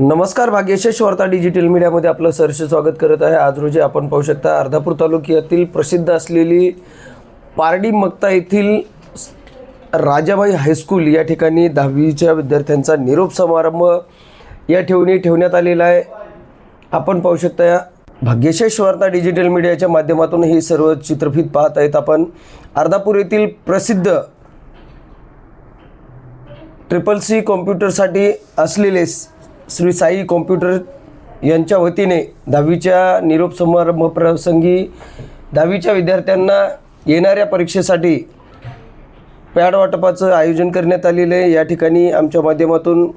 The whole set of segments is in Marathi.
नमस्कार भाग्यशेष वार्ता डिजिटल मीडियामध्ये आपलं सरसे स्वागत करत आहे. आज रोजी आपण पाहू शकता अर्धापूर तालुक्यातील प्रसिद्ध असलेली पारडी मक्ता येथील राजाबाई हायस्कूल या ठिकाणी दहावीच्या विद्यार्थ्यांचा निरोप समारंभ या ठेवणी ठेवण्यात आलेला आहे. आपण पाहू शकता या भाग्यशेष वार्ता डिजिटल मीडियाच्या माध्यमातून ही सर्व चित्रफित पाहत आहेत आपण. अर्धापूर येथील प्रसिद्ध ट्रिपल सी कॉम्प्युटरसाठी असलेले श्री साई कॉम्प्युटर यांच्या वतीने दहावीच्या निरोप समारंभ प्रसंगी दहावीच्या विद्यार्थ्यांना येणाऱ्या परीक्षेसाठी पॅड वाटपाचं आयोजन करण्यात आलेलं आहे. या ठिकाणी आमच्या माध्यमातून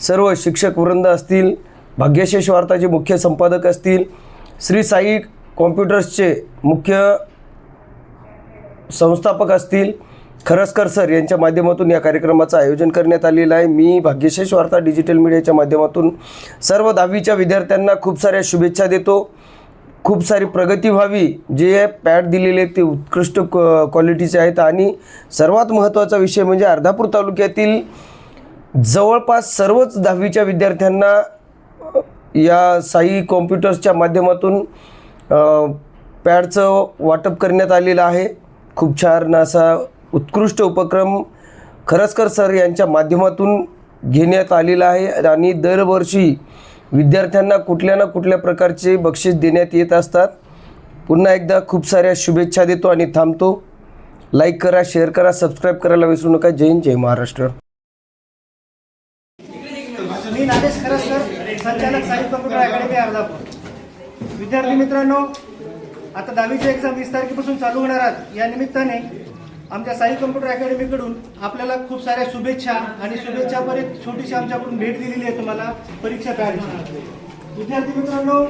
सर्व शिक्षक वृंद असतील भाग्यशेष वार्ताचे मुख्य संपादक असतील श्री साई कॉम्प्युटर्सचे मुख्य संस्थापक असतील खरसकर सर यांच्या माध्यमातून या कार्यक्रमाचं आयोजन करण्यात आलेलं आहे. मी भाग्यशेष वार्ता डिजिटल मीडियाच्या माध्यमातून सर्व दहावीच्या विद्यार्थ्यांना खूप साऱ्या शुभेच्छा देतो. खूप सारी प्रगती व्हावी जे पॅड दिलेले आहेत ते उत्कृष्ट क्वालिटीचे आहेत. आणि सर्वात महत्त्वाचा विषय म्हणजे अर्धापूर तालुक्यातील जवळपास सर्वच दहावीच्या विद्यार्थ्यांना या साई कॉम्प्युटर्सच्या माध्यमातून पॅडचं वाटप करण्यात आलेलं आहे. खूप छान असा उत्कृष्ट उपक्रम खरसकर सर यांच्या माध्यमातून घेण्यात आलेला आहे आणि दरवर्षी विद्यार्थ्यांना कुठल्या ना कुठल्या प्रकारचे बक्षीस देण्यात येत असतात. पुन्हा एकदा खूप साऱ्या शुभेच्छा देतो आणि थांबतो. लाईक करा शेअर करा सबस्क्राईब करायला विसरू नका. जय हिंद जय महाराष्ट्र. मी नागेश खरसकर संचालक साई कम्प्युटर अकॅडमी अर्धापूर. विद्यार्थी मित्रांनो आता दहावीची एक्झाम वीस तारखेपासून चालू होणार आहात या निमित्ताने आमच्या साई कम्प्युटर अकॅडमीकडून आपल्याला खूप साऱ्या शुभेच्छा आणि शुभेच्छा पर एक छोटीशी आमच्याकडून भेट दिलेली आहे तुम्हाला परीक्षा पॅडची. विद्यार्थी मित्रांनो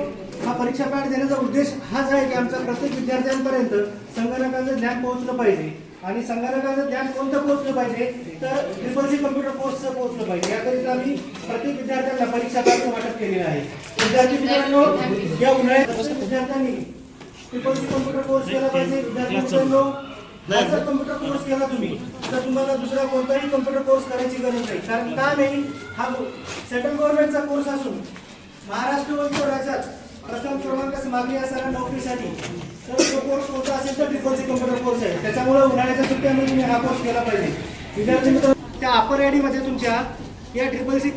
हा परीक्षा पॅड देण्याचा उद्देश हाच आहे की आमच्या प्रत्येक विद्यार्थ्यांपर्यंत संगणकाचं ज्ञान पोहोचलं पाहिजे. आणि संगणकाचं ज्ञान कोणतं पोहोचलं पाहिजे? तर ट्रिपल सी कम्प्युटर कोर्सचं पोहोचलं पाहिजे. याकरिता आम्ही प्रत्येक विद्यार्थ्यांना परीक्षा पॅडचं वाटप केलेलं आहे. विद्यार्थी मित्रांनो या उन्हाळ्यात विद्यार्थ्यांनी ट्रिपल सी कम्प्युटर कोर्स केला पाहिजे. विद्यार्थी मित्रांनो नाही. जर कम्प्युटर कोर्स केला तुम्ही तर तुम्हाला दुसरा कोणताही कम्प्युटर कोर्स करायची गरज नाही. कारण का नाही? हा सेंट्रल गव्हर्नमेंटचा कोर्स असून महाराष्ट्र व इतर राज्यात प्रथम क्रमांकास मागणी असणाऱ्या नोकरीसाठी तर तो कोर्स कोणता असेल तर ट्रिपल कम्प्युटर कोर्स आहे. त्याच्यामुळे उन्हाळ्याच्या सुट्ट्यामध्ये तुम्ही हा कोर्स केला पाहिजे. विद्यार्थी मित्र त्या अपरमध्ये तुमच्या या ट्रिपल सी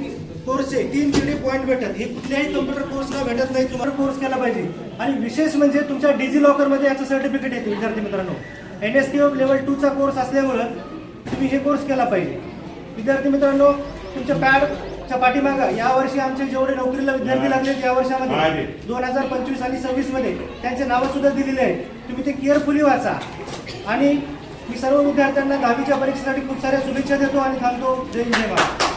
कोर्सचे तीन क्रेडिट पॉईंट भेटतात. हे कुठल्याही कम्प्युटर कोर्सला भेटत नाही. तुम्हाला कोर्स केला पाहिजे. आणि विशेष म्हणजे तुमच्या डिजी लॉकरमध्ये याचं सर्टिफिकेट येते विद्यार्थी मित्रांनो. एन एस टी लेवल टूचा कोर्स असल्यामुळं तुम्ही हे कोर्स केला पाहिजे. विद्यार्थी मित्रांनो तुमच्या पॅडच्या पाठीमागं यावर्षी आमचे जेवढे नोकरीला विद्यार्थी लागलेत या वर्षामध्ये दोन हजार पंचवीस आणि सव्वीसमध्ये त्यांचे नावं सुद्धा दिलेले आहेत. तुम्ही ते केअरफुली वाचा. आणि मी सर्व विद्यार्थ्यांना दहावीच्या परीक्षेसाठी खूप साऱ्या शुभेच्छा देतो आणि थांबतो. जय जय महाराष्ट्र.